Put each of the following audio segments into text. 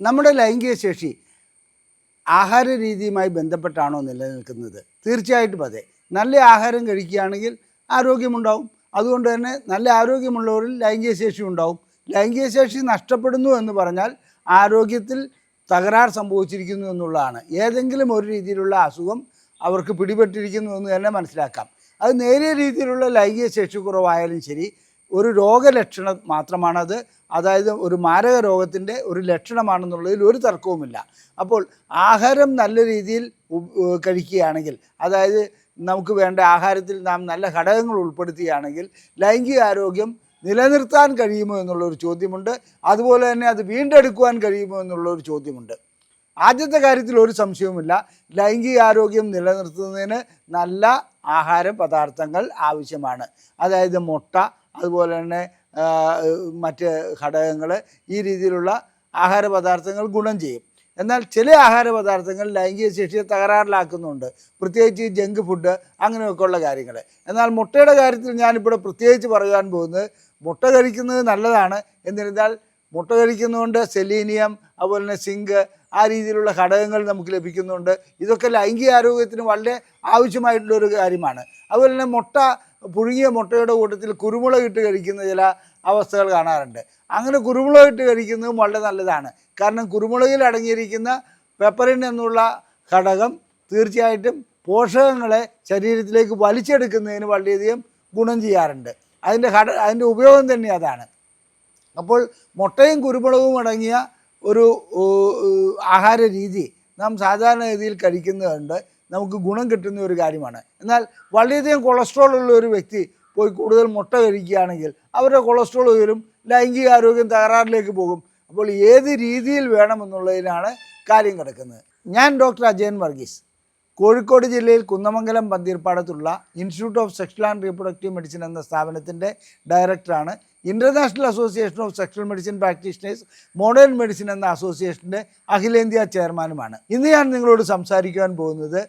നമ്മുടെ ലൈംഗിക ശേഷി ആഹാര രീതിയുമായി ബന്ധപ്പെട്ടാണോ നിലനിൽക്കുന്നത്? തീർച്ചയായിട്ടും അതെ. നല്ല ആഹാരം കഴിക്കുകയാണെങ്കിൽ ആരോഗ്യമുണ്ടാവും. അതുകൊണ്ട് തന്നെ നല്ല ആരോഗ്യമുള്ളവരിൽ ലൈംഗിക ശേഷി ഉണ്ടാവും. ലൈംഗിക ശേഷി നഷ്ടപ്പെടുന്നു എന്ന് പറഞ്ഞാൽ ആരോഗ്യത്തിൽ തകരാർ സംഭവിച്ചിരിക്കുന്നു എന്നുള്ളതാണ്. ഏതെങ്കിലും ഒരു രീതിയിലുള്ള അസുഖം അവർക്ക് പിടിപെട്ടിരിക്കുന്നു എന്ന് തന്നെ മനസ്സിലാക്കാം. അത് നേരിയ രീതിയിലുള്ള ലൈംഗിക ശേഷി കുറവായാലും ശരി ഒരു രോഗലക്ഷണം മാത്രമാണത്. അതായത് ഒരു മാരക രോഗത്തിന്റെ ഒരു ലക്ഷണമാണെന്നുള്ളതിൽ ഒരു തർക്കവുമില്ല. അപ്പോൾ ആഹാരം നല്ല രീതിയിൽ കഴിക്കുകയാണെങ്കിൽ അതായത് നമുക്ക് വേണ്ട ആഹാരത്തിൽ നാം നല്ല ഘടകങ്ങൾ ഉൾപ്പെടുത്തുകയാണെങ്കിൽ ലൈംഗിക ആരോഗ്യം നിലനിർത്താൻ കഴിയുമോ എന്നുള്ളൊരു ചോദ്യമുണ്ട്. അതുപോലെ തന്നെ അത് വീണ്ടെടുക്കുവാൻ കഴിയുമോ എന്നുള്ളൊരു ചോദ്യമുണ്ട്. ആദ്യത്തെ കാര്യത്തിൽ ഒരു സംശയവുമില്ല. ലൈംഗിക ആരോഗ്യം നിലനിർത്തുന്നതിന് നല്ല ആഹാര പദാർത്ഥങ്ങൾ ആവശ്യമാണ്. അതായത് മുട്ട അതുപോലെ തന്നെ മറ്റ് ഘടകങ്ങൾ ഈ രീതിയിലുള്ള ആഹാര പദാർത്ഥങ്ങൾ ഗുണം ചെയ്യും. എന്നാൽ ചില ആഹാര പദാർത്ഥങ്ങൾ ലൈംഗിക ശേഷിയെ തകരാറിലാക്കുന്നുണ്ട്. പ്രത്യേകിച്ച് ജങ്ക് ഫുഡ് അങ്ങനെയൊക്കെയുള്ള കാര്യങ്ങൾ എന്നാൽ മുട്ടയുടെ കാര്യത്തിൽ ഞാനിവിടെ പ്രത്യേകിച്ച് പറയാൻ പോകുന്നത് മുട്ട കഴിക്കുന്നത് നല്ലതാണ്. എന്നിരുന്നാൽ മുട്ട കഴിക്കുന്നതുകൊണ്ട് സെലീനിയം അതുപോലെ തന്നെ സിങ്ക് ആ രീതിയിലുള്ള ഘടകങ്ങൾ നമുക്ക് ലഭിക്കുന്നുണ്ട്. ഇതൊക്കെ ലൈംഗിക ആരോഗ്യത്തിന് വളരെ ആവശ്യമായിട്ടുള്ള ഒരു കാര്യമാണ്. അതുപോലെ തന്നെ മുട്ട പുഴുങ്ങിയ മുട്ടയുടെ കൂട്ടത്തിൽ കുരുമുളക് ഇട്ട് കഴിക്കുന്ന ചില അവസ്ഥകൾ കാണാറുണ്ട്. അങ്ങനെ കുരുമുളക് ഇട്ട് കഴിക്കുന്നതും വളരെ നല്ലതാണ്. കാരണം കുരുമുളകിൽ അടങ്ങിയിരിക്കുന്ന പെപ്പറിൻ എന്നുള്ള ഘടകം തീർച്ചയായിട്ടും പോഷകങ്ങളെ ശരീരത്തിലേക്ക് വലിച്ചെടുക്കുന്നതിന് വളരെയധികം ഗുണം ചെയ്യാറുണ്ട്. അതിന്റെ ഘട അതിന്റെ ഉപയോഗം തന്നെ അതാണ്. അപ്പോൾ മുട്ടയും കുരുമുളകും അടങ്ങിയ ഒരു ആഹാര രീതി നാം സാധാരണഗതിയിൽ കഴിക്കുന്നതുകൊണ്ട് നമുക്ക് ഗുണം കിട്ടുന്ന ഒരു കാര്യമാണ്. എന്നാൽ വളരെയധികം കൊളസ്ട്രോൾ ഉള്ള ഒരു വ്യക്തി പോയി കൂടുതൽ മുട്ട കഴിക്കുകയാണെങ്കിൽ അവരുടെ കൊളസ്ട്രോൾ ഉയരും ലൈംഗിക ആരോഗ്യം തകരാറിലേക്ക് പോകും. അപ്പോൾ ഏത് രീതിയിൽ വേണമെന്നുള്ളതിനാണ് കാര്യം കിടക്കുന്നത്. ഞാൻ ഡോക്ടർ അജയൻ വർഗീസ്. കോഴിക്കോട് ജില്ലയിൽ Kunnamangalam പന്തീർപ്പാടത്തുള്ള institute of sexual and reproductive medicine എന്ന സ്ഥാപനത്തിന്റെ ഡയറക്ടറാണ് international association of sexual medicine practitioners modern medicine എന്ന അസോസിയേഷന്റെ അഖിലേന്ത്യാ ചെയർമാനുമാണ്. ഇന്ന് ഞാൻ നിങ്ങളോട് സംസാരിക്കുവാൻ പോകുന്നത്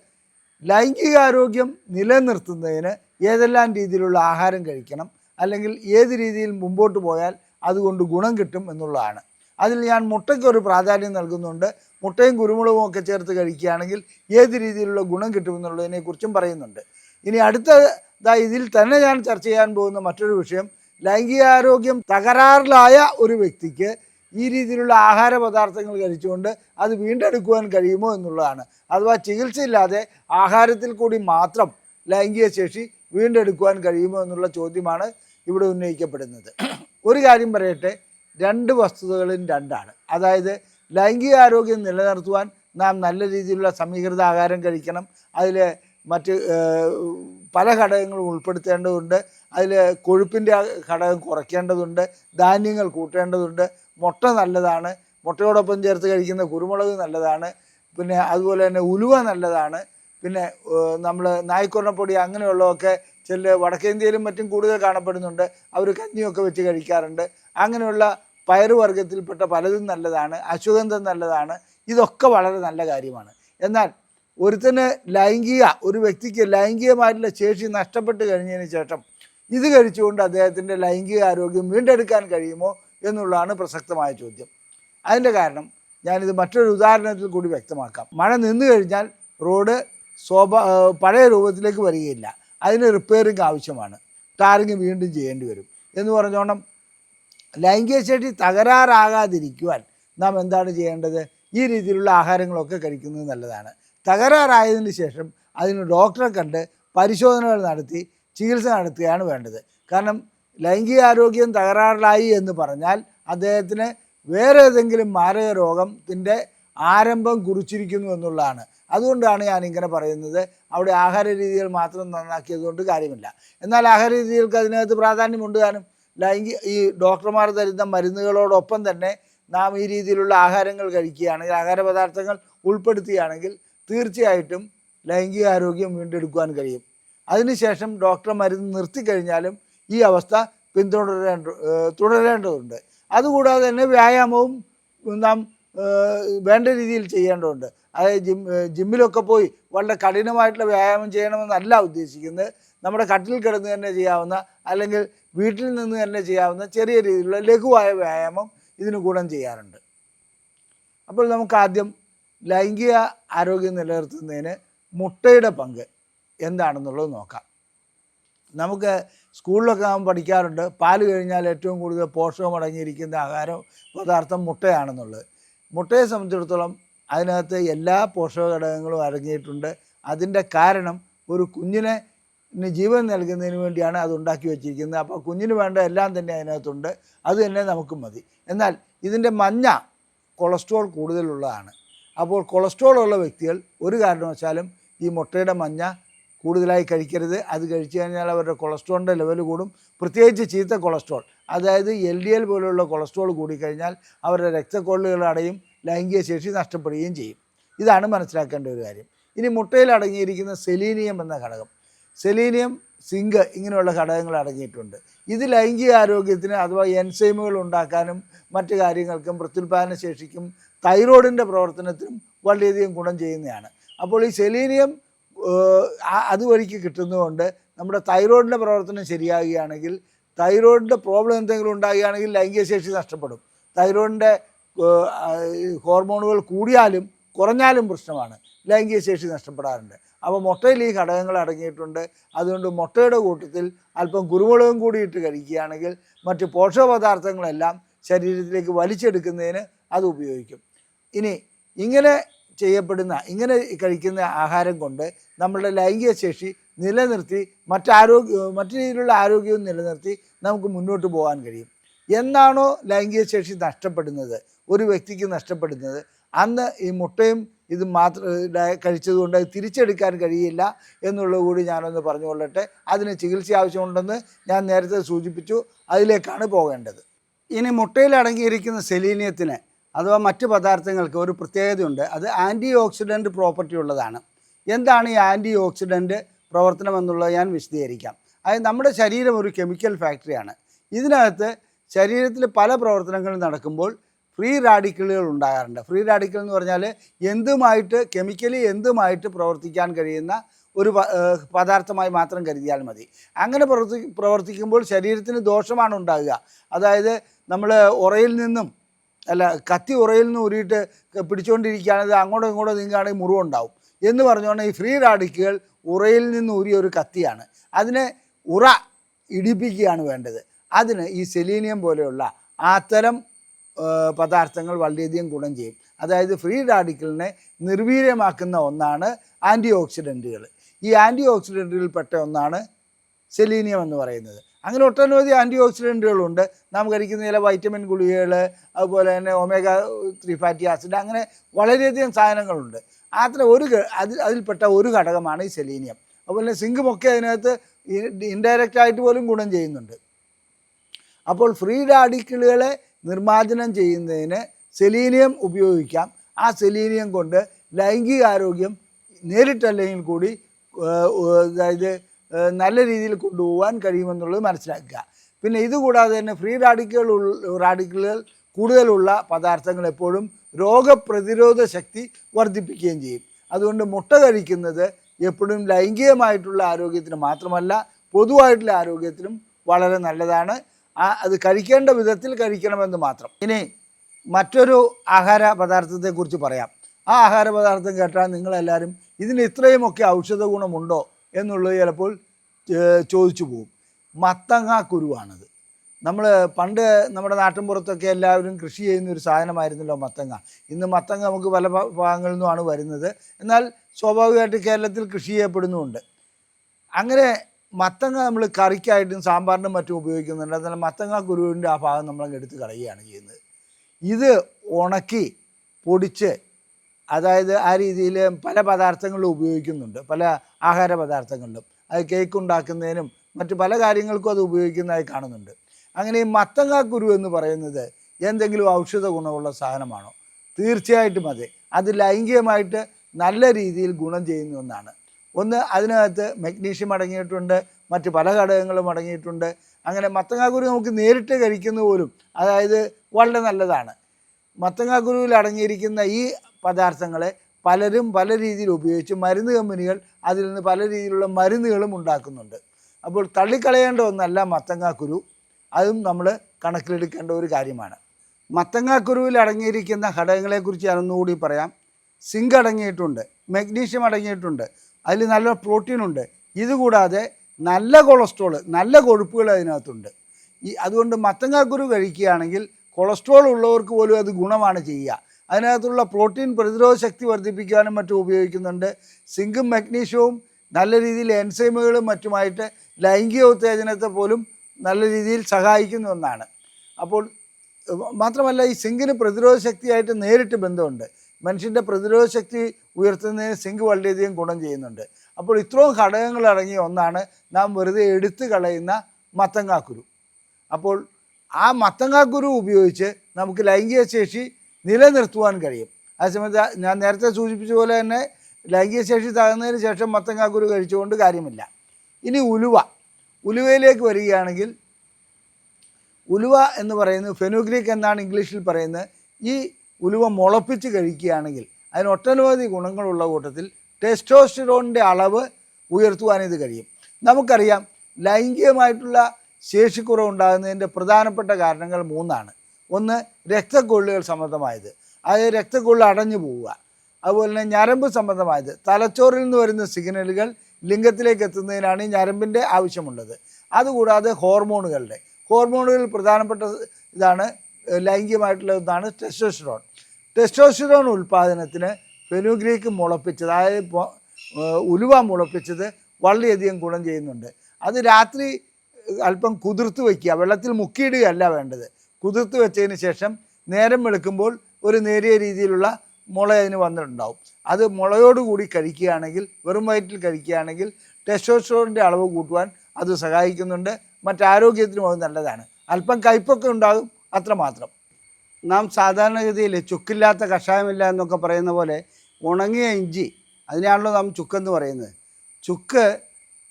ലൈംഗികാരോഗ്യം നിലനിർത്തുന്നതിന് ഏതെല്ലാം രീതിയിലുള്ള ആഹാരം കഴിക്കണം അല്ലെങ്കിൽ ഏത് രീതിയിൽ മുമ്പോട്ട് പോയാൽ അതുകൊണ്ട് ഗുണം കിട്ടും എന്നുള്ളതാണ്. അതിൽ ഞാൻ മുട്ടയ്ക്ക് ഒരു പ്രാധാന്യം നൽകുന്നുണ്ട്. മുട്ടയും കുരുമുളകും ഒക്കെ ചേർത്ത് കഴിക്കുകയാണെങ്കിൽ ഏത് രീതിയിലുള്ള ഗുണം കിട്ടുമെന്നുള്ളതിനെക്കുറിച്ചും പറയുന്നുണ്ട്. ഇനി അടുത്ത ദാ ഇതിൽ തന്നെ ഞാൻ ചർച്ച ചെയ്യാൻ പോകുന്ന മറ്റൊരു വിഷയം ലൈംഗികാരോഗ്യം തകരാറിലായ ഒരു വ്യക്തിക്ക് ഈ രീതിയിലുള്ള ആഹാര പദാർത്ഥങ്ങൾ കഴിച്ചുകൊണ്ട് അത് വീണ്ടെടുക്കുവാൻ കഴിയുമോ എന്നുള്ളതാണ്. അഥവാ ചികിത്സയില്ലാതെ ആഹാരത്തിൽ കൂടി മാത്രം ലൈംഗിക ശേഷി വീണ്ടെടുക്കുവാൻ കഴിയുമോ എന്നുള്ള ചോദ്യമാണ് ഇവിടെ ഉന്നയിക്കപ്പെടുന്നത്. ഒരു കാര്യം പറയട്ടെ രണ്ട് വസ്തുതകളും രണ്ടാണ്. അതായത് ലൈംഗികാരോഗ്യം നിലനിർത്തുവാൻ നാം നല്ല രീതിയിലുള്ള സമീകൃത ആഹാരം കഴിക്കണം അതിൽ മറ്റ് പല ഘടകങ്ങളും ഉൾപ്പെടുത്തേണ്ടതുണ്ട്. അതിൽ കൊഴുപ്പിന്റെ ഘടകം കുറയ്ക്കേണ്ടതുണ്ട്. ധാന്യങ്ങൾ കൂട്ടേണ്ടതുണ്ട്. മുട്ട നല്ലതാണ്. മുട്ടയോടൊപ്പം ചേർത്ത് കഴിക്കുന്ന കുരുമുളക് നല്ലതാണ്. പിന്നെ അതുപോലെ തന്നെ ഉലുവ നല്ലതാണ്. പിന്നെ നമ്മൾ നായ്ക്കൊരണപ്പൊടി അങ്ങനെയുള്ളതൊക്കെ ചില വടക്കേന്ത്യയിലും മറ്റും കൂടുതൽ കാണപ്പെടുന്നുണ്ട്. അവർ കഞ്ഞിയൊക്കെ വെച്ച് കഴിക്കാറുണ്ട്. അങ്ങനെയുള്ള പയറുവർഗത്തിൽപ്പെട്ട പലതും നല്ലതാണ്. അശ്വഗന്ധം നല്ലതാണ്. ഇതൊക്കെ വളരെ നല്ല കാര്യമാണ്. എന്നാൽ ഒരുത്തന് ലൈംഗിക ഒരു വ്യക്തിക്ക് ലൈംഗികമായിട്ടുള്ള ശേഷി നഷ്ടപ്പെട്ട് കഴിഞ്ഞതിന് ശേഷം ഇത് കഴിച്ചുകൊണ്ട് അദ്ദേഹത്തിന്റെ ലൈംഗിക ആരോഗ്യം വീണ്ടെടുക്കാൻ കഴിയുമോ എന്നുള്ളതാണ് പ്രസക്തമായ ചോദ്യം. അതിന്റെ കാരണം ഞാനിത് മറ്റൊരു ഉദാഹരണത്തിൽ കൂടി വ്യക്തമാക്കാം. മഴ നിന്നു കഴിഞ്ഞാൽ റോഡ് സ്വാഭാ പഴയ രൂപത്തിലേക്ക് വരികയില്ല. അതിന് റിപ്പയറിങ് ആവശ്യമാണ്. ടാറിങ് വീണ്ടും ചെയ്യേണ്ടി വരും. എന്ന് പറഞ്ഞോണം ലൈംഗിക ശേഷി തകരാറാകാതിരിക്കുവാൻ നാം എന്താണ് ചെയ്യേണ്ടത്? ഈ രീതിയിലുള്ള ആഹാരങ്ങളൊക്കെ കഴിക്കുന്നത് നല്ലതാണ്. തകരാറായതിനു ശേഷം അതിന് ഡോക്ടറെ കണ്ട് പരിശോധനകൾ നടത്തി ചികിത്സ നടത്തുകയാണ് വേണ്ടത്. കാരണം ലൈംഗികാരോഗ്യം തകരാറിലായി എന്ന് പറഞ്ഞാൽ അദ്ദേഹത്തിന് വേറെ ഏതെങ്കിലും മാരക രോഗത്തിന്റെ ആരംഭം കുറിച്ചിരിക്കുന്നു എന്നുള്ളതാണ്. അതുകൊണ്ടാണ് ഞാൻ ഇങ്ങനെ പറയുന്നത്. അവിടെ ആഹാര രീതികൾ മാത്രം നന്നാക്കിയതുകൊണ്ട് കാര്യമില്ല. എന്നാൽ ആഹാര രീതികൾക്ക് അതിനകത്ത് പ്രാധാന്യമുണ്ട് താനും. ലൈംഗിക ഈ ഡോക്ടർമാർ തരുന്ന മരുന്നുകളോടൊപ്പം തന്നെ നാം ഈ രീതിയിലുള്ള ആഹാരങ്ങൾ കഴിക്കുകയാണെങ്കിൽ ആഹാര പദാർത്ഥങ്ങൾ ഉൾപ്പെടുത്തുകയാണെങ്കിൽ തീർച്ചയായിട്ടും ലൈംഗിക ആരോഗ്യം വീണ്ടെടുക്കുവാൻ കഴിയും. അതിനുശേഷം ഡോക്ടർ മരുന്ന് നിർത്തിക്കഴിഞ്ഞാലും ഈ അവസ്ഥ പിന്തുടരേണ്ട തുടരേണ്ടതുണ്ട്. അതുകൂടാതെ തന്നെ വ്യായാമവും നാം വേണ്ട രീതിയിൽ ചെയ്യേണ്ടതുണ്ട്. അതായത് ജിം ജിമ്മിലൊക്കെ പോയി വളരെ കഠിനമായിട്ടുള്ള വ്യായാമം ചെയ്യണമെന്നല്ല ഉദ്ദേശിക്കുന്നത്. നമ്മുടെ കട്ടിൽ കിടന്ന് തന്നെ ചെയ്യാവുന്ന അല്ലെങ്കിൽ വീട്ടിൽ നിന്ന് തന്നെ ചെയ്യാവുന്ന ചെറിയ രീതിയിലുള്ള ലഘുവായ വ്യായാമം ഇതിന് ഗുണം ചെയ്യാറുണ്ട്. അപ്പോൾ നമുക്ക് ആദ്യം ലൈംഗിക ആരോഗ്യം നിലനിർത്തുന്നതിന് മുട്ടയുടെ പങ്ക് എന്താണെന്നുള്ളത് നോക്കാം. നമുക്ക് സ്കൂളിലൊക്കെ നാം പഠിക്കാറുണ്ട്. പാൽ കഴിഞ്ഞാൽ ഏറ്റവും കൂടുതൽ പോഷകം അടങ്ങിയിരിക്കുന്ന ആഹാര പദാർത്ഥം മുട്ടയാണെന്നുള്ളത്. മുട്ടയെ സംബന്ധിച്ചിടത്തോളം അതിനകത്ത് എല്ലാ പോഷക ഘടകങ്ങളും അടങ്ങിയിട്ടുണ്ട്. അതിന്റെ കാരണം ഒരു കുഞ്ഞിനെ ജീവൻ നൽകുന്നതിന് വേണ്ടിയാണ് അത് ഉണ്ടാക്കി വെച്ചിരിക്കുന്നത്. അപ്പോൾ കുഞ്ഞിന് വേണ്ട എല്ലാം തന്നെ അതിനകത്തുണ്ട്. അത് തന്നെ നമുക്ക് മതി. എന്നാൽ ഇതിന്റെ മഞ്ഞ കൊളസ്ട്രോൾ കൂടുതലുള്ളതാണ്. അപ്പോൾ കൊളസ്ട്രോൾ ഉള്ള വ്യക്തികൾ ഒരു കാരണവശാലും ഈ മുട്ടയുടെ മഞ്ഞ കൂടുതലായി കഴിക്കരുത്. അത് കഴിച്ചു കഴിഞ്ഞാൽ അവരുടെ കൊളസ്ട്രോളിന്റെ ലെവൽ കൂടും. പ്രത്യേകിച്ച് ചീത്ത കൊളസ്ട്രോൾ അതായത് എൽ ഡി എൽ പോലുള്ള കൊളസ്ട്രോൾ കൂടിക്കഴിഞ്ഞാൽ അവരുടെ രക്തക്കൊള്ളുകൾ അടയും ലൈംഗിക ശേഷി നഷ്ടപ്പെടുകയും ചെയ്യും. ഇതാണ് മനസ്സിലാക്കേണ്ട ഒരു കാര്യം. ഇനി മുട്ടയിൽ അടങ്ങിയിരിക്കുന്ന സെലീനിയം എന്ന ഘടകം. സെലീനിയം സിങ്ക് ഇങ്ങനെയുള്ള ഘടകങ്ങൾ അടങ്ങിയിട്ടുണ്ട്. ഇത് ലൈംഗിക ആരോഗ്യത്തിന് അഥവാ എൻസൈമുകൾ ഉണ്ടാക്കാനും മറ്റു കാര്യങ്ങൾക്കും പ്രത്യുൽപാദന ശേഷിക്കും തൈറോയിഡിന്റെ പ്രവർത്തനത്തിനും വളരെയധികം ഗുണം ചെയ്യുന്നതാണ്. അപ്പോൾ ഈ സെലീനിയം അതുവഴിക്ക് കിട്ടുന്നതുകൊണ്ട് നമ്മുടെ തൈറോയിഡിന്റെ പ്രവർത്തനം ശരിയാകുകയാണെങ്കിൽ തൈറോയിഡിന്റെ പ്രോബ്ലം എന്തെങ്കിലും ഉണ്ടാകുകയാണെങ്കിൽ ലൈംഗികശേഷി നഷ്ടപ്പെടും. തൈറോയിഡിന്റെ ഹോർമോണുകൾ കൂടിയാലും കുറഞ്ഞാലും പ്രശ്നമാണ്. ലൈംഗികശേഷി നഷ്ടപ്പെടാറുണ്ട്. അപ്പോൾ മുട്ടയിൽ ഈ ഘടകങ്ങൾ അടങ്ങിയിട്ടുണ്ട്. അതുകൊണ്ട് മുട്ടയുടെ കൂട്ടത്തിൽ അല്പം കുരുമുളകും കൂടി ഇട്ട് കഴിക്കുകയാണെങ്കിൽ മറ്റ് പോഷക പദാർത്ഥങ്ങളെല്ലാം ശരീരത്തിലേക്ക് വലിച്ചെടുക്കുന്നതിന് അത് ഉപയോഗിക്കും. ഇനി ഇങ്ങനെ ചെയ്യപ്പെടുന്ന ഇങ്ങനെ കഴിക്കുന്ന ആഹാരം കൊണ്ട് നമ്മളുടെ ലൈംഗിക ശേഷി നിലനിർത്തി മറ്റാരോഗ്യ മറ്റു രീതിയിലുള്ള ആരോഗ്യവും നിലനിർത്തി നമുക്ക് മുന്നോട്ട് പോകാൻ കഴിയും. എന്നാണോ ലൈംഗിക ശേഷി നഷ്ടപ്പെടുന്നത്? ഒരു വ്യക്തിക്ക് നഷ്ടപ്പെടുന്നത്? അന്ന് ഈ മുട്ടയും ഇത് മാത്രം കഴിച്ചതുകൊണ്ട് തിരിച്ചെടുക്കാൻ കഴിയില്ല എന്നുള്ളത് കൂടി ഞാനൊന്ന് പറഞ്ഞുകൊള്ളട്ടെ. അതിന് ചികിത്സ ആവശ്യമുണ്ടെന്ന് ഞാൻ നേരത്തെ സൂചിപ്പിച്ചു. അതിലേക്കാണ് പോകേണ്ടത്. ഇനി മുട്ടയിൽ അടങ്ങിയിരിക്കുന്ന സെലീനിയത്തിന് അഥവാ മറ്റ് പദാർത്ഥങ്ങൾക്ക് ഒരു പ്രത്യേകതയുണ്ട് അത് ആന്റി ഓക്സിഡന്റ് പ്രോപ്പർട്ടി ഉള്ളതാണ്. എന്താണ് ഈ ആന്റി ഓക്സിഡന്റ് പ്രവർത്തനം എന്നുള്ളത് ഞാൻ വിശദീകരിക്കാം. അതായത് നമ്മുടെ ശരീരം ഒരു കെമിക്കൽ ഫാക്ടറിയാണ്. ഇതിനകത്ത് ശരീരത്തിൽ പല പ്രവർത്തനങ്ങളും നടക്കുമ്പോൾ ഫ്രീ റാഡിക്കലുകൾ ഉണ്ടാകാറുണ്ട്. ഫ്രീ റാഡിക്കൽ എന്ന് പറഞ്ഞാൽ എന്തുമായിട്ട് കെമിക്കലി എന്തുമായിട്ട് പ്രവർത്തിക്കാൻ കഴിയുന്ന ഒരു പദാർത്ഥമായി മാത്രം കരുതിയാൽ മതി. അങ്ങനെ പ്രവർത്തി പ്രവർത്തിക്കുമ്പോൾ ശരീരത്തിന് ദോഷമാണ് ഉണ്ടാകുക. അതായത് നമ്മൾ ഉറയിൽ നിന്നും അല്ല കത്തി ഉറയിൽ നിന്ന് ഊരിയിട്ട് പിടിച്ചുകൊണ്ടിരിക്കുകയാണെങ്കിൽ അങ്ങോട്ടും ഇങ്ങോട്ടും നീങ്ങുകയാണെങ്കിൽ മുറിവുണ്ടാവും. എന്ന് പറഞ്ഞുകൊണ്ട് ഈ ഫ്രീ റാഡിക്കുകൾ ഉറയിൽ നിന്ന് ഊരിയ ഒരു കത്തിയാണ്. അതിനെ ഉറ ഇടിപ്പിക്കുകയാണ് വേണ്ടത്. അതിന് ഈ സെലീനിയം പോലെയുള്ള അത്തരം ആ, പദാർത്ഥങ്ങൾ വളരെയധികം ഗുണം ചെയ്യും. അതായത് ഫ്രീ റാഡിക്കലിനെ നിർവീര്യമാക്കുന്ന ഒന്നാണ് ആന്റി ഓക്സിഡന്റുകൾ ഈ ആന്റി ഓക്സിഡന്റുകളിൽപ്പെട്ട ഒന്നാണ് സെലീനിയം എന്ന് പറയുന്നത്. അങ്ങനെ ഒട്ടനവധി ആന്റി ഓക്സിഡന്റുകളുണ്ട് നാം കഴിക്കുന്ന ചില വൈറ്റമിൻ ഗുളികകൾ അതുപോലെ തന്നെ ഒമേഗ ത്രീ ഫാറ്റി ആസിഡ് അങ്ങനെ വളരെയധികം സാധനങ്ങളുണ്ട്. അത്ര ഒരു അതിൽ അതിൽപ്പെട്ട ഒരു ഘടകമാണ് ഈ സെലീനിയം. അതുപോലെ സിങ്കുമൊക്കെ അതിനകത്ത് ഇൻഡയറക്റ്റ് ആയിട്ട് പോലും ഗുണം ചെയ്യുന്നുണ്ട്. അപ്പോൾ ഫ്രീ റാഡിക്കലുകളെ നിർമ്മാർജനം ചെയ്യുന്നതിന് സെലീനിയം ഉപയോഗിക്കാം. ആ സെലീനിയം കൊണ്ട് ലൈംഗികാരോഗ്യം നേരിട്ടല്ലെങ്കിൽ കൂടി അതായത് നല്ല രീതിയിൽ കൊണ്ടുപോകാൻ കഴിയുമെന്നുള്ളത് മനസ്സിലാക്കുക. പിന്നെ ഇതുകൂടാതെ തന്നെ ഫ്രീ റാഡിക്കുകൾ റാഡിക്കലുകൾ കൂടുതലുള്ള പദാർത്ഥങ്ങൾ എപ്പോഴും രോഗപ്രതിരോധ ശക്തി വർദ്ധിപ്പിക്കുകയും ചെയ്യും. അതുകൊണ്ട് മുട്ട കഴിക്കുന്നത് എപ്പോഴും ലൈംഗികമായിട്ടുള്ള ആരോഗ്യത്തിന് മാത്രമല്ല പൊതുവായിട്ടുള്ള ആരോഗ്യത്തിനും വളരെ നല്ലതാണ്. ആ അത് കഴിക്കേണ്ട വിധത്തിൽ കഴിക്കണമെന്ന് മാത്രം. ഇനി മറ്റൊരു ആഹാര പദാർത്ഥത്തെക്കുറിച്ച് പറയാം. ആ ആഹാര പദാർത്ഥം കേട്ടാൽ നിങ്ങളെല്ലാവരും ഇതിന് ഇത്രയുമൊക്കെ ഔഷധ ഗുണമുണ്ടോ എന്നുള്ളത് ചിലപ്പോൾ ചോദിച്ചു പോകും. മത്തങ്ങ കുരുവാണത് നമ്മൾ പണ്ട് നമ്മുടെ നാട്ടിൻപുറത്തൊക്കെ എല്ലാവരും കൃഷി ചെയ്യുന്ന ഒരു സാധനമായിരുന്നല്ലോ മത്തങ്ങ. ഇന്ന് മത്തങ്ങ നമുക്ക് പല ഭാഗങ്ങളിൽ നിന്നുമാണ് വരുന്നത്. എന്നാൽ സ്വാഭാവികമായിട്ട് കേരളത്തിൽ കൃഷി ചെയ്യപ്പെടുന്നുമുണ്ട് അങ്ങനെ മത്തങ്ങ നമ്മൾ കറിക്കായിട്ടും സാമ്പാറിനും മറ്റും ഉപയോഗിക്കുന്നുണ്ട്. എന്നാൽ മത്തങ്ങ കുരുവിന്റെ ആ ഭാഗം നമ്മളങ്ങ് എടുത്ത് കളയുകയാണ് ചെയ്യുന്നത്. ഇത് ഉണക്കി പൊടിച്ച് അതായത് ആ രീതിയിൽ പല പദാർത്ഥങ്ങളും ഉപയോഗിക്കുന്നുണ്ട്. പല ആഹാര പദാർത്ഥങ്ങളിലും അത് കേക്ക് ഉണ്ടാക്കുന്നതിനും മറ്റു പല കാര്യങ്ങൾക്കും അത് ഉപയോഗിക്കുന്നതായി കാണുന്നുണ്ട്. അങ്ങനെ ഈ മത്തങ്ങ കുരു എന്ന് പറയുന്നത് എന്തെങ്കിലും ഔഷധ ഗുണമുള്ള സാധനമാണോ? തീർച്ചയായിട്ടും അതെ. അത് ലൈംഗികമായിട്ട് നല്ല രീതിയിൽ ഗുണം ചെയ്യുന്ന ഒന്നാണ്. ഒന്ന് അതിനകത്ത് മെഗ്നീഷ്യം അടങ്ങിയിട്ടുണ്ട് മറ്റ് പല ഘടകങ്ങളും അടങ്ങിയിട്ടുണ്ട്. അങ്ങനെ മത്തങ്ങാക്കുരു നമുക്ക് നേരിട്ട് കഴിക്കുന്ന പോലും അതായത് വളരെ നല്ലതാണ്. മത്തങ്ങാക്കുരുവിൽ അടങ്ങിയിരിക്കുന്ന ഈ പദാർത്ഥങ്ങളെ പലരും പല രീതിയിൽ ഉപയോഗിച്ച് മരുന്ന് കമ്പനികൾ അതിൽ നിന്ന് പല രീതിയിലുള്ള മരുന്നുകളും ഉണ്ടാക്കുന്നുണ്ട്. അപ്പോൾ തള്ളിക്കളയേണ്ട ഒന്നല്ല മത്തങ്ങാക്കുരു. അതും നമ്മൾ കണക്കിലെടുക്കേണ്ട ഒരു കാര്യമാണ്. മത്തങ്ങാക്കുരുവിൽ അടങ്ങിയിരിക്കുന്ന ഘടകങ്ങളെക്കുറിച്ച് ഞാൻ ഒന്നുകൂടി പറയാം. സിങ്ക് അടങ്ങിയിട്ടുണ്ട് മഗ്നീഷ്യം അടങ്ങിയിട്ടുണ്ട് അതിൽ നല്ല പ്രോട്ടീൻ ഉണ്ട്. ഇതുകൂടാതെ നല്ല കൊളസ്ട്രോൾ നല്ല കൊഴുപ്പുകൾ അതിനകത്തുണ്ട്. ഈ അതുകൊണ്ട് മത്തങ്ങാക്കുരു കഴിക്കുകയാണെങ്കിൽ കൊളസ്ട്രോൾ ഉള്ളവർക്ക് പോലും അത് ഗുണമാണ് ചെയ്യുക. അതിനകത്തുള്ള പ്രോട്ടീൻ പ്രതിരോധ ശക്തി വർദ്ധിപ്പിക്കാനും മറ്റും ഉപയോഗിക്കുന്നുണ്ട്. സിങ്കും മഗ്നീഷ്യവും നല്ല രീതിയിൽ എൻസൈമുകളും മറ്റുമായിട്ട് ലൈംഗിക ഉത്തേജനത്തെ പോലും നല്ല രീതിയിൽ സഹായിക്കുന്ന ഒന്നാണ്. അപ്പോൾ മാത്രമല്ല ഈ സിങ്കിന് പ്രതിരോധ ശക്തിയായിട്ട് നേരിട്ട് ബന്ധമുണ്ട്. മനുഷ്യന്റെ പ്രതിരോധ ശക്തി ഉയർത്തുന്നതിന് സിങ്ക് വളരെയധികം ഗുണം ചെയ്യുന്നുണ്ട്. അപ്പോൾ ഇത്രയും ഘടകങ്ങൾ അടങ്ങിയ ഒന്നാണ് നാം വെറുതെ എടുത്തു കളയുന്ന മത്തങ്ങാക്കുരു. അപ്പോൾ ആ മത്തങ്ങാക്കുരു ഉപയോഗിച്ച് നമുക്ക് ലൈംഗിക ശേഷി നിലനിർത്തുവാൻ കഴിയും. അതേസമയത്ത് ഞാൻ നേരത്തെ സൂചിപ്പിച്ച പോലെ തന്നെ ലൈംഗിക ശേഷി തകർന്നതിന് ശേഷം മത്തങ്ങാക്കുരു കഴിച്ചുകൊണ്ട് കാര്യമില്ല. ഇനി ഉലുവ. ഉലുവയിലേക്ക് വരികയാണെങ്കിൽ ഉലുവ എന്ന് പറയുന്നത് ഫെനുഗ്രീക്ക് എന്നാണ് ഇംഗ്ലീഷിൽ പറയുന്നത്. ഈ ഉലുവ മുളപ്പിച്ച് കഴിക്കുകയാണെങ്കിൽ അതിന് ഒട്ടനവധി ഗുണങ്ങളുള്ള കൂട്ടത്തിൽ ടെസ്റ്റോസ്റ്റിറോണിന്റെ അളവ് ഉയർത്തുവാൻ ഇത് കഴിയും. നമുക്കറിയാം ലൈംഗികമായിട്ടുള്ള ശേഷിക്കുറവ് ഉണ്ടാകുന്നതിന്റെ പ്രധാനപ്പെട്ട കാരണങ്ങൾ മൂന്നാണ്. ഒന്ന് രക്തക്കൊള്ളുകൾ സംബന്ധമായത്. അതായത് രക്തക്കൊള്ളു അടഞ്ഞു പോവുക. അതുപോലെ തന്നെ ഞരമ്പ് സംബന്ധമായത്. തലച്ചോറിൽ നിന്ന് വരുന്ന സിഗ്നലുകൾ ലിംഗത്തിലേക്ക് എത്തുന്നതിനാണ് ഈ ഞരമ്പിന്റെ ആവശ്യമുള്ളത്. അതുകൂടാതെ ഹോർമോണുകളുടെ. ഹോർമോണുകൾ പ്രധാനപ്പെട്ട ഇതാണ് ലൈംഗികമായിട്ടുള്ള ഇതാണ് ടെസ്റ്റോസ്റ്റിറോൺ. ടെസ്റ്റോസ്റ്റിറോൺ ഉൽപ്പാദനത്തിന് ഫെനുഗ്രീക്ക് മുളപ്പിച്ചത് അതായത് ഉലുവ മുളപ്പിച്ചത് വളരെയധികം ഗുണം ചെയ്യുന്നുണ്ട്. അത് രാത്രി അല്പം കുതിർത്ത് വയ്ക്കുക. വെള്ളത്തിൽ മുക്കിയിടുകയല്ല വേണ്ടത്. കുതിർത്ത് വെച്ചതിന് ശേഷം നേരം വെളുക്കുമ്പോൾ ഒരു നേരിയ രീതിയിലുള്ള മുള അതിന് വന്നിട്ടുണ്ടാവും. അത് മുളയോടുകൂടി കഴിക്കുകയാണെങ്കിൽ വെറും വയറ്റിൽ കഴിക്കുകയാണെങ്കിൽ ടെസ്റ്റോസ്റ്റിറോണിന്റെ അളവ് കൂട്ടുവാൻ അത് സഹായിക്കുന്നുണ്ട്. മറ്റാരോഗ്യത്തിനും അത് നല്ലതാണ്. അല്പം കയ്പൊക്കെ ഉണ്ടാകും അത്രമാത്രം നാം സാധാരണഗതിയിൽ ചുക്കില്ലാത്ത കഷായമില്ല എന്നൊക്കെ പറയുന്ന പോലെ ഉണങ്ങിയ ഇഞ്ചി അതിനാണല്ലോ നാം ചുക്കെന്ന് പറയുന്നത്. ചുക്ക്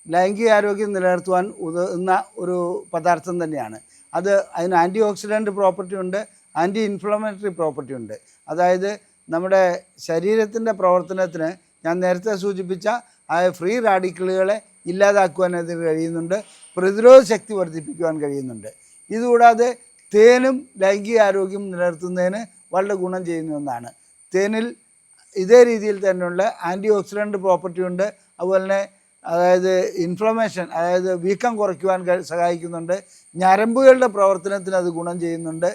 ലൈംഗിക ആരോഗ്യം നിലനിർത്തുവാൻ ഉതകുന്ന ഒരു പദാർത്ഥം തന്നെയാണ്. അത് അതിന് ആന്റി ഓക്സിഡന്റ് പ്രോപ്പർട്ടി ഉണ്ട് ആന്റി ഇൻഫ്ലമേറ്ററി പ്രോപ്പർട്ടി ഉണ്ട്. അതായത് നമ്മുടെ ശരീരത്തിന്റെ പ്രവർത്തനത്തിന് ഞാൻ നേരത്തെ സൂചിപ്പിച്ച ആ ഫ്രീ റാഡിക്കലുകളെ ഇല്ലാതാക്കുവാൻ അതിന് കഴിയുന്നുണ്ട് പ്രതിരോധ ശക്തി വർദ്ധിപ്പിക്കുവാൻ കഴിയുന്നുണ്ട്. ഇതുകൂടാതെ തേനും ലൈംഗിക ആരോഗ്യം നിലനിർത്തുന്നതിന് വളരെ ഗുണം ചെയ്യുന്ന ഒന്നാണ്. തേനിൽ ഇതേ രീതിയിൽ തന്നെയുള്ള ആന്റി ഓക്സിഡന്റ് പ്രോപ്പർട്ടി ഉണ്ട് അതുപോലെ തന്നെ അതായത് ഇൻഫ്ലമേഷൻ അതായത് വീക്കം കുറയ്ക്കുവാൻ സഹായിക്കുന്നുണ്ട്. ഞരമ്പുകളുടെ പ്രവർത്തനത്തിന് അത് ഗുണം ചെയ്യുന്നുണ്ട്.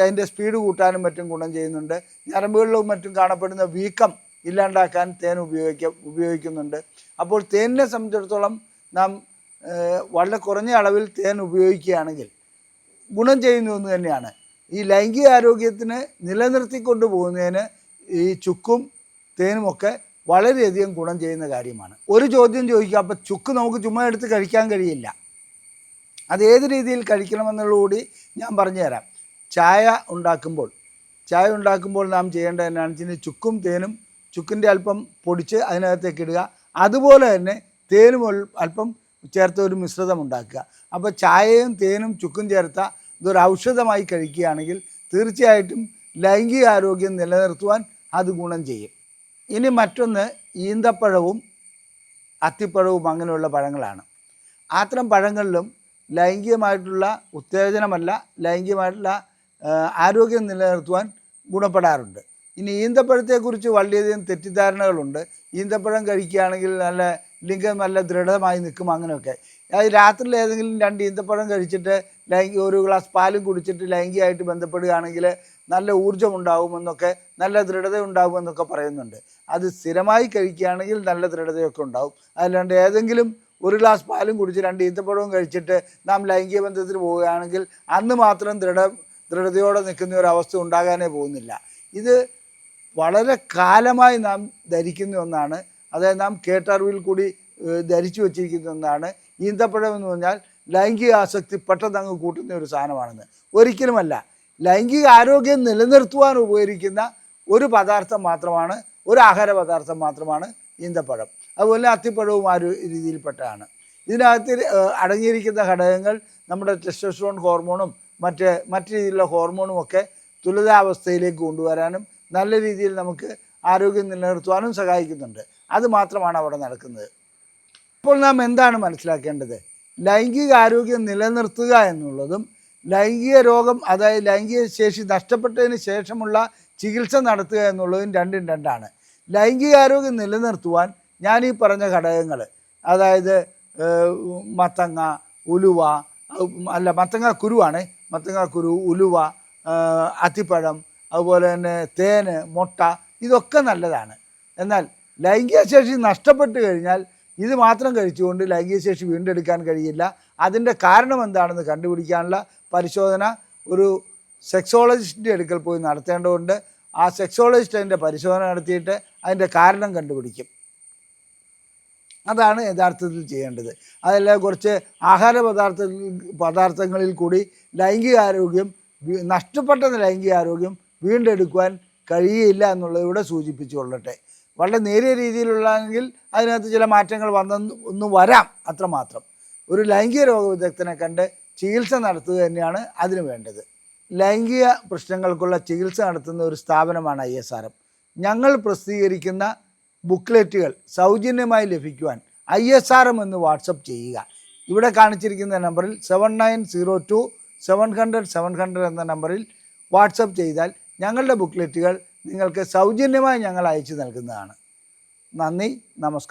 അതിന്റെ സ്പീഡ് കൂട്ടാനും മറ്റും ഗുണം ചെയ്യുന്നുണ്ട്. ഞരമ്പുകളിലും മറ്റും കാണപ്പെടുന്ന വീക്കം ഇല്ലാണ്ടാക്കാൻ തേൻ ഉപയോഗിക്ക ഉപയോഗിക്കുന്നുണ്ട്. അപ്പോൾ തേനിനെ സംബന്ധിച്ചിടത്തോളം നാം വളരെ കുറഞ്ഞ അളവിൽ തേൻ ഉപയോഗിക്കുകയാണെങ്കിൽ ഗുണം ചെയ്യുന്നു എന്ന് തന്നെയാണ്. ഈ ലൈംഗിക ആരോഗ്യത്തിന് നിലനിർത്തിക്കൊണ്ട് പോകുന്നതിന് ഈ ചുക്കും തേനുമൊക്കെ വളരെയധികം ഗുണം ചെയ്യുന്ന കാര്യമാണ്. ഒരു ചോദ്യം ചോദിക്കുക അപ്പം ചുക്ക് നമുക്ക് ചുമ്മാ എടുത്ത് കഴിക്കാൻ കഴിയില്ല. അത് ഏത് രീതിയിൽ കഴിക്കണമെന്നുള്ളതുകൂടി ഞാൻ പറഞ്ഞുതരാം. ചായ ഉണ്ടാക്കുമ്പോൾ ചായ ഉണ്ടാക്കുമ്പോൾ നാം ചെയ്യേണ്ടത് എന്നാണെന്ന് വെച്ചാൽ ചുക്കും തേനും ചുക്കിന്റെ അല്പം പൊടിച്ച് അതിനകത്തേക്ക് ഇടുക. അതുപോലെ തന്നെ തേനും അല്പം ചേർത്ത് ഒരു മിശ്രിതം ഉണ്ടാക്കുക. അപ്പോൾ ചായയും തേനും ചുക്കും ചേർത്ത ഇതൊരു ഔഷധമായി കഴിക്കുകയാണെങ്കിൽ തീർച്ചയായിട്ടും ലൈംഗിക ആരോഗ്യം നിലനിർത്തുവാൻ അത് ഗുണം ചെയ്യും. ഇനി മറ്റൊന്ന് ഈന്തപ്പഴവും അത്തിപ്പഴവും അങ്ങനെയുള്ള പഴങ്ങളാണ്. അത്തരം പഴങ്ങളിലും ലൈംഗികമായിട്ടുള്ള ഉത്തേജനമല്ല ലൈംഗികമായിട്ടുള്ള ആരോഗ്യം നിലനിർത്തുവാൻ ഗുണപ്പെടാറുണ്ട്. ഇനി ഈന്തപ്പഴത്തെക്കുറിച്ച് വളരെയധികം തെറ്റിദ്ധാരണകളുണ്ട്. ഈന്തപ്പഴം കഴിക്കുകയാണെങ്കിൽ നല്ല ലിംഗം നല്ല ദൃഢമായി നിൽക്കും അങ്ങനെയൊക്കെ. അത് രാത്രിയിൽ ഏതെങ്കിലും രണ്ട് ഈന്തപ്പഴം കഴിച്ചിട്ട് ലൈംഗിക ഒരു ഗ്ലാസ് പാലും കുടിച്ചിട്ട് ലൈംഗികമായിട്ട് ബന്ധപ്പെടുകയാണെങ്കിൽ നല്ല ഊർജം ഉണ്ടാകുമെന്നൊക്കെ നല്ല ദൃഢത ഉണ്ടാകുമെന്നൊക്കെ പറയുന്നുണ്ട്. അത് സ്ഥിരമായി കഴിക്കുകയാണെങ്കിൽ നല്ല ദൃഢതയൊക്കെ ഉണ്ടാകും അല്ലാണ്ട് ഏതെങ്കിലും ഒരു ഗ്ലാസ് പാലും കുടിച്ച് രണ്ട് ഈത്തപ്പഴവും കഴിച്ചിട്ട് നാം ലൈംഗിക ബന്ധത്തിൽ പോവുകയാണെങ്കിൽ അന്ന് മാത്രം ദൃഢ ദൃഢതയോടെ നിൽക്കുന്ന ഒരു അവസ്ഥ ഉണ്ടാകാനേ പോകുന്നില്ല. ഇത് വളരെ കാലമായി നാം ധരിക്കുന്ന ഒന്നാണ്. അതായത് നാം കേട്ടറിവിൽ കൂടി ധരിച്ചു വച്ചിരിക്കുന്ന ഒന്നാണ്. ഈന്തപ്പഴം എന്ന് പറഞ്ഞാൽ ലൈംഗിക ആസക്തി പെട്ടെന്ന് അങ്ങ് കൂട്ടുന്ന ഒരു സാധനമാണെന്ന്. ഒരിക്കലുമല്ല. ലൈംഗിക ആരോഗ്യം നിലനിർത്തുവാൻ ഉപകരിക്കുന്ന ഒരു പദാർത്ഥം മാത്രമാണ് ഒരു ആഹാര പദാർത്ഥം മാത്രമാണ് ഈന്തപ്പഴം. അതുപോലെ അത്തിപ്പഴവും ആ രീതിയിൽപ്പെട്ടതാണ്. ഇതിനകത്ത് അടങ്ങിയിരിക്കുന്ന ഘടകങ്ങൾ നമ്മുടെ ടെസ്റ്റോസ്ട്രോൺ ഹോർമോണും മറ്റ് മറ്റ് രീതിയിലുള്ള ഹോർമോണും ഒക്കെ തുലിതാവസ്ഥയിലേക്ക് കൊണ്ടുവരാനും നല്ല രീതിയിൽ നമുക്ക് ആരോഗ്യം നിലനിർത്തുവാനും സഹായിക്കുന്നുണ്ട്. അത് മാത്രമാണ് അവിടെ നടക്കുന്നത്. അപ്പോൾ നാം എന്താണ് മനസ്സിലാക്കേണ്ടത്? ലൈംഗിക ആരോഗ്യം നിലനിർത്തുക എന്നുള്ളതും ലൈംഗിക രോഗം അതായത് ലൈംഗിക ശേഷി നഷ്ടപ്പെട്ടതിന് ശേഷമുള്ള ചികിത്സ നടത്തുക എന്നുള്ളതും രണ്ടും രണ്ടാണ്. ലൈംഗികാരോഗ്യം നിലനിർത്തുവാൻ ഞാൻ ഈ പറഞ്ഞ ഘടകങ്ങൾ അതായത് മത്തങ്ങ ഉലുവ അല്ല മത്തങ്ങ കുരുവാണ്. മത്തങ്ങ കുരു ഉലുവ അത്തിപ്പഴം അതുപോലെ തന്നെ തേന് മുട്ട ഇതൊക്കെ നല്ലതാണ്. എന്നാൽ ലൈംഗിക ശേഷി നഷ്ടപ്പെട്ട് കഴിഞ്ഞാൽ ഇത് മാത്രം കഴിച്ചുകൊണ്ട് ലൈംഗിക ശേഷി വീണ്ടെടുക്കാൻ കഴിയില്ല. അതിന്റെ കാരണം എന്താണെന്ന് കണ്ടുപിടിക്കാനുള്ള പരിശോധന ഒരു സെക്സോളജിസ്റ്റിന്റെ അടുക്കൽ പോയി നടത്തേണ്ടതുണ്ട്. ആ സെക്സോളജിസ്റ്റ് അതിന്റെ പരിശോധന നടത്തിയിട്ട് അതിന്റെ കാരണം കണ്ടുപിടിക്കും. അതാണ് യഥാർത്ഥത്തിൽ ചെയ്യേണ്ടത്. അതല്ല കുറച്ച് ആഹാര പദാർത്ഥ പദാർത്ഥങ്ങളിൽ കൂടി ലൈംഗികാരോഗ്യം നഷ്ടപ്പെട്ട ലൈംഗികാരോഗ്യം വീണ്ടെടുക്കുവാൻ കഴിയില്ല എന്നുള്ളത് സൂചിപ്പിച്ചു കൊള്ളട്ടെ. വളരെ നേരിയ രീതിയിലുള്ളതെങ്കിൽ അതിനകത്ത് ചില മാറ്റങ്ങൾ വന്നെന്ന് ഒന്നും വരാം അത്രമാത്രം. ഒരു ലൈംഗിക രോഗ വിദഗ്ധനെ കണ്ട് ചികിത്സ നടത്തുക തന്നെയാണ് അതിന് വേണ്ടത്. ലൈംഗിക പ്രശ്നങ്ങൾക്കുള്ള ചികിത്സ നടത്തുന്ന ഒരു സ്ഥാപനമാണ് ഐ എസ് ആർ എം ഞങ്ങൾ പ്രസിദ്ധീകരിക്കുന്ന ബുക്ക്ലെറ്റുകൾ സൗജന്യമായി ലഭിക്കുവാൻ ഐ എസ് ആർ എം എന്ന് വാട്സപ്പ് ചെയ്യുക. ഇവിടെ കാണിച്ചിരിക്കുന്ന നമ്പറിൽ seven nine zero two seven hundred seven hundred എന്ന നമ്പറിൽ വാട്സപ്പ് ചെയ്താൽ ഞങ്ങളുടെ ബുക്ക്ലെറ്റുകൾ നിങ്ങൾക്ക് സൗജന്യമായി ഞങ്ങൾ അയച്ചു നൽകുന്നതാണ്. നന്ദി നമസ്കാരം.